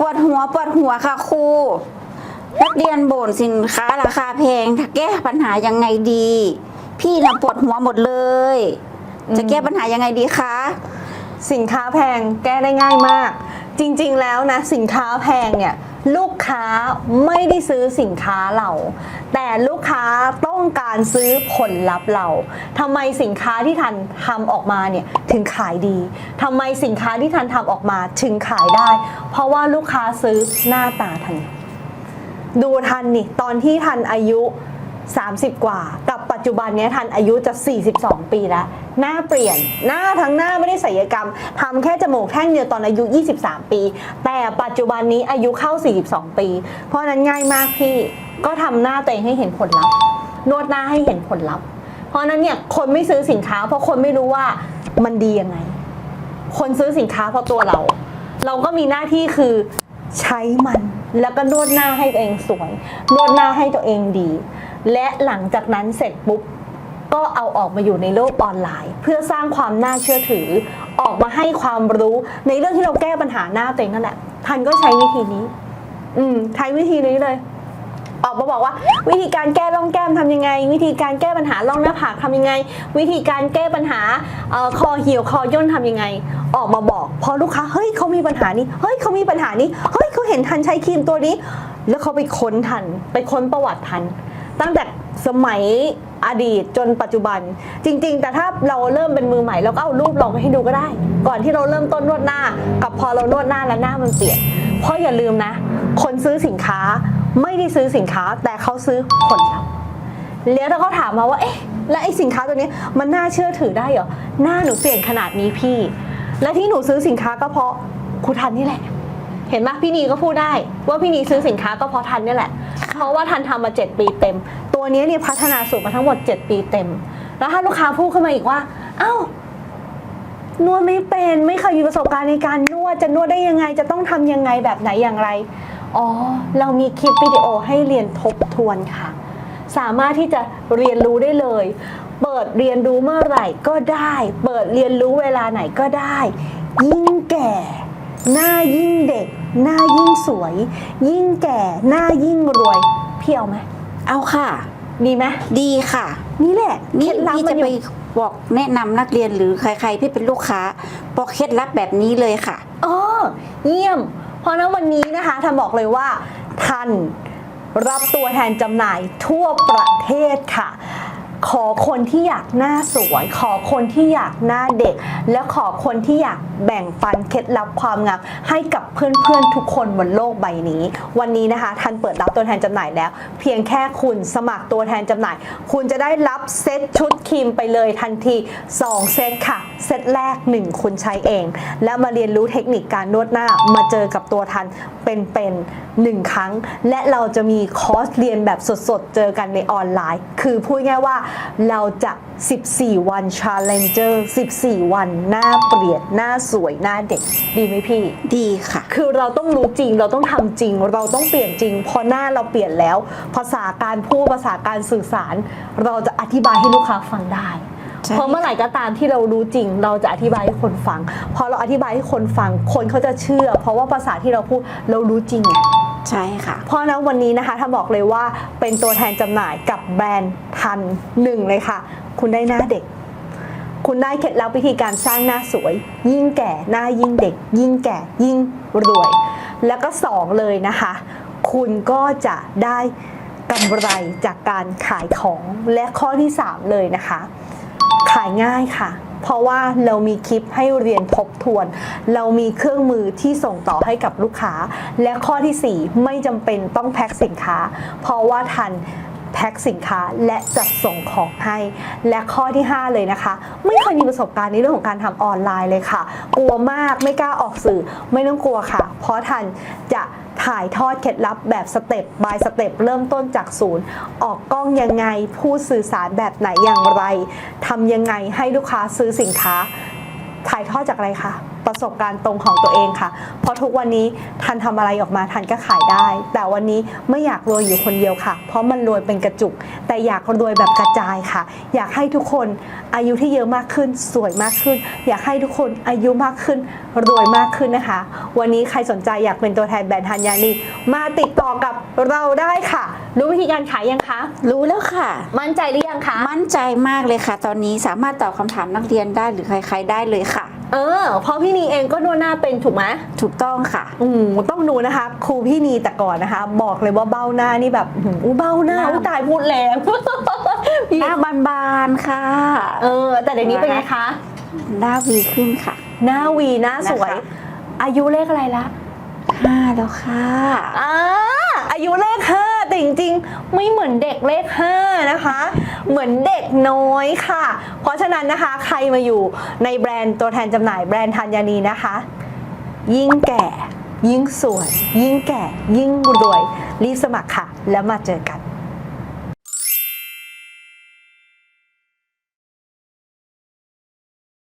ปวดหัวปวดหัวค่ะครูนักเรียนบ่นสินค้าราคาแพงถ้าแก้ปัญหายังไงดี พี่นะปวดหัวหมดเลย จะแก้ปัญหายังไงดีคะสินค้าแพงแก้ได้ง่ายมาก จริงๆแล้วนะ สินค้าแพงเนี่ยลูกค้าไม่ได้ซื้อสินค้าเรา แต่ลูกค้าต้อง การซื้อผลลัพธ์เราทำไมสินค้าที่ทันทำออกมาเนี่ยถึงขายดีทำไมสินค้าที่ทันทำออกมาถึงขายได้ เพราะว่าลูกค้าซื้อหน้าตาทัน ดูทันนี่ตอนที่ทันอายุ 30 กว่า กับปัจจุบันนี้ทันอายุจะ 42 ปีแล้ว หน้าเปลี่ยนหน้าทั้งหน้าไม่ได้ศัลยกรรมทำแค่จมูกแท่งเดียวตอนอายุ 23 ปี แต่ปัจจุบันนี้อายุเข้า 42 ปี เพราะฉะนั้นง่ายมากพี่ก็ทำหน้าตัวเองให้เห็นผลลัพธ์ นวดหน้าให้เห็นผลลัพธ์ เพราะนั้นเนี่ยคนไม่ซื้อสินค้า เพราะคนไม่รู้ว่ามันดียังไง คนซื้อสินค้าเพราะตัวเรา เราก็มีหน้าที่คือใช้มันแล้วก็นวดหน้าให้ตัวเองสวย นวดหน้าให้ตัวเองดี และหลังจากนั้นเสร็จปุ๊บก็เอาออกมาอยู่ในโลกออนไลน์ เพื่อสร้างความน่าเชื่อถือ ออกมาให้ความรู้ในเรื่องที่เราแก้ปัญหาหน้าตัวเองนั่นแหละทันก็ใช้วิธีนี้ อืมใช้วิธีนี้เลย ออกมาบอกว่า วิธีการแก้ร่องแก้มทำยังไง วิธีการแก้ปัญหาร่องหน้าผากทำยังไง วิธีการแก้ปัญหาออคอเหี่ยวคอย่นทำยังไง ออกมาบอก พอลูกค้าเฮ้ยเขามีปัญหานี้เฮ้ยเขามีปัญหานี้เฮ้ยเขาเห็นทันใช้ครีมตัวนี้ แล้วเขาไปค้นทัน ไปค้นประวัติทัน ตั้งแต่สมัยอดีตจนปัจจุบัน จริง ๆ แต่ถ้าเราเริ่มเป็นมือใหม่เราก็เอารูปลองไปให้ดูก็ได้ ก่อนที่เราเริ่มต้นนวดหน้า กับพอเรานวดหน้าแล้วหน้ามันเปลี่ยนเพราะอย่าลืมนะ คนซื้อสินค้า ไม่ได้ซื้อสินค้าแต่เขาซื้อผลลัพธ์แล้วถ้าเขาถามมาว่าเอ๊ะแล้วไอ้สินค้าตัวนี้มันน่าเชื่อถือได้เหรอหน้าหนูเปลี่ยนขนาดนี้พี่ และที่หนูซื้อสินค้าก็เพราะครูทันนี่แหละ เห็นไหมพี่นีก็พูดได้ ว่าพี่นีซื้อสินค้าก็เพราะทันนี่แหละ เพราะว่าทันทำมา 7 ปีเต็ม ตัวนี้เนี่ยพัฒนาสูตรมาทั้งหมด 7 ปีเต็ม แล้วถ้าลูกค้าพูดขึ้นมาอีกว่า เอ้านวดไม่เป็นไม่เคยมีประสบการณ์ในการนวดจะนวดได้ยังไง จะต้องทำยังไงแบบไหนอย่างไร อ๋อ เรามีคลิปวิดีโอให้เรียนทบทวนค่ะ สามารถที่จะเรียนรู้ได้เลย เปิดเรียนรู้เมื่อไหร่ก็ได้ เปิดเรียนรู้เวลาไหนก็ได้ ยิ่งแก่ หน้ายิ่งเด็ก หน้ายิ่งสวย ยิ่งแก่ หน้ายิ่งรวย พี่เอาไหมเอาค่ะ ดีไหมดีค่ะ นี่แหละนี่เคล็ดลับพี่มัจะนอไปยู่บอกแนะนำนักเรียนหรือใครๆที่เป็นลูกค้าบอกเคล็ดลับแบบนี้เลยค่ะอ๋อเยี่ยม เพราะนั้นวันนี้นะคะทันบอกเลยว่าทันรับตัวแทนจำหน่ายทั่วประเทศค่ะ ขอคนที่อยากหน้าสวย ขอคนที่อยากหน้าเด็ก และขอคนที่อยากแบ่งปันเคล็ดลับความงามให้กับเพื่อนๆทุกคนบนโลกใบนี้ วันนี้นะคะทันเปิดรับตัวแทนจำหน่ายแล้ว เพียงแค่คุณสมัครตัวแทนจำหน่าย คุณจะได้รับ เซตชุดครีมไปเลยทันที 2 เซตค่ะ เซตแรก 1 คุณใช้เอง และมาเรียนรู้เทคนิคการนวดหน้ามาเจอกับตัวทันเป็นๆหนึ่งครั้ง และเราจะมีคอร์สเรียนแบบสดๆ เจอกันในออนไลน์ คือพูดง่ายๆว่าเราจะ 14 วัน Challenger 14 วัน หน้าเปลี่ยน หน้าสวย หน้าเด็ก ดีไหมพี่ ดีค่ะ คือเราต้องรู้จริง เราต้องทำจริง เราต้องเปลี่ยนจริง พอหน้าเราเปลี่ยนแล้ว ภาษาการพูด ภาษาการสื่อสาร เราจะอธิบายให้ลูกค้าฟังได้ใช่เพราะเมื่อไหร่ก็ตามที่เรารู้จริง เราจะอธิบายให้คนฟัง พอเราอธิบายให้คนฟัง คนเขาจะเชื่อ เพราะว่าภาษาที่เราพูดเรารู้จริงไงใช่ค่ะ เพราะฉะนั้นวันนี้นะคะถ้าบอกเลยว่าเป็นตัวแทนจำหน่ายกับแบรนด์ทันหนึ่งเลยค่ะ คุณได้หน้าเด็ก คุณได้เคล็ดลับวิธีการสร้างหน้าสวย ยิ่งแก่หน้ายิ่งเด็ก ยิ่งแก่ยิ่งรวย แล้วก็สองเลยนะคะ คุณก็จะได้ กำไรจากการขายของและข้อที่สามเลยนะคะ ขายง่ายค่ะ เพราะว่าเรามีคลิปให้เรียนทบทวน เรามีเครื่องมือที่ส่งต่อให้กับลูกค้า และข้อทีสี่ 4 ไม่จำเป็นต้องแพ็คสินค้า เพราะว่าทันแพ็คสินค้าและจัดส่งของให้ และข้อที่ 5 เลยนะคะ ไม่เคยมีประสบการณ์ในเรื่องของการทำออนไลน์เลยค่ะ กลัวมากไม่กล้าออกสื่อ ไม่ต้องกลัวค่ะ เพราะทันจะ ถ่ายทอดเคล็ดลับแบบสเต็ปบายสเต็ปเริ่มต้นจากศูนย์ ออกกล้องยังไงพูดสื่อสารแบบไหนอย่างไรทำยังไงให้ลูกค้าซื้อสินค้า ถ่ายทอดจากอะไรคะ ประสบการณ์ตรงของตัวเองค่ะ เพราะทุกวันนี้ทันทำอะไรออกมาทันก็ขายได้ แต่วันนี้ไม่อยากรวยอยู่คนเดียวค่ะ เพราะมันรวยเป็นกระจุก แต่อยากรวยแบบกระจายค่ะ อยากให้ทุกคนอายุที่เยอะมากขึ้น สวยมากขึ้น อยากให้ทุกคนอายุมากขึ้น รวยมากขึ้นนะคะ วันนี้ใครสนใจอยากเป็นตัวแทนแบรนด์ธัญญานีมาติดต่อกับเราได้ค่ะ รู้วิธีการขายยังคะ รู้แล้วค่ะ มั่นใจหรือยังคะ มั่นใจมากเลยค่ะ ตอนนี้สามารถตอบคำถามนักเรียนได้หรือใครๆได้เลยค่ะ เออเพราะพี่นีเองก็นวดหน้าเป็นถูกไหมถูกต้องค่ะ อืมต้องดูนะคะ ครูพี่นีแต่ก่อนนะคะ บอกเลยว่าเบ้าหน้านี่แบบอื้อหืออู้เบ้าหน้าหน้าอู้ตายพูดแรงหน้าบานๆค่ะ เออ แต่เดี๋ยวนี้เป็นไงคะหน้าวีขึ้นค่ะ หน้าวีหน้าสวยนะคะอายุเลขอะไรละห้าแล้วค่ะอ่าอายุเลขห้าแต่ จริงๆ ไม่เหมือนเด็กเลขห้านะคะ เหมือนเด็กน้อยค่ะ เพราะฉะนั้นนะคะใครมาอยู่ในแบรนด์ตัวแทนจำหน่ายแบรนด์ธัญญานีนะคะ ยิ่งแก่ ยิ่งสวย ยิ่งแก่ ยิ่งรวย รีบสมัครค่ะ แล้วมาเจอกัน